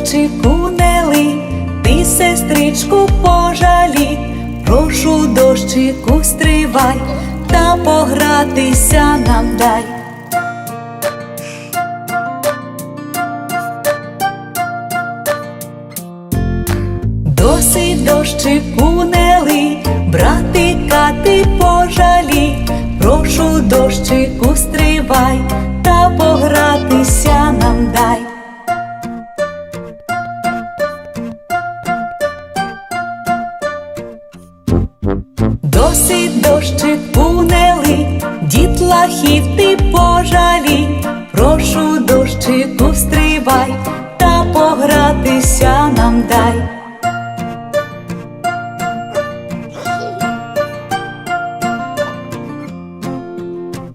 дощику не лий, ти сестричку пожалі, прошу дощику стривай, та погратися нам дай. Досить дощику не лий, братика ти пожалі, прошу дощику стривай, та погратися нам дай. Досить дощику не лий, дітлахів ти пожалі, прошу дощику стривай, та погратися нам дай.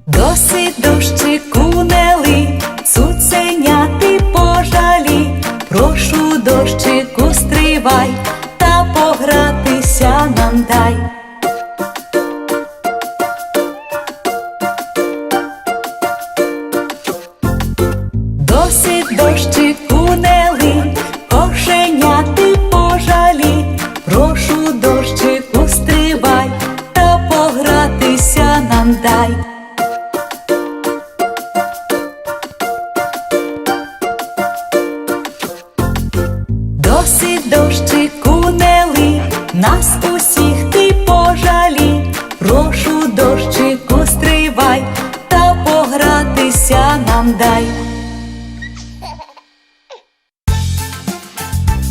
Досить дощику не лий, цуценя ти пожалі, прошу дощику стривай, та погратися нам дай. Досить дощику не лий, кошеня ти пожалі, прошу дощику стривай, та погратися нам дай. Досить дощику не нас усіх ти пожалі, прошу дощику стривай, та погратися нам дай.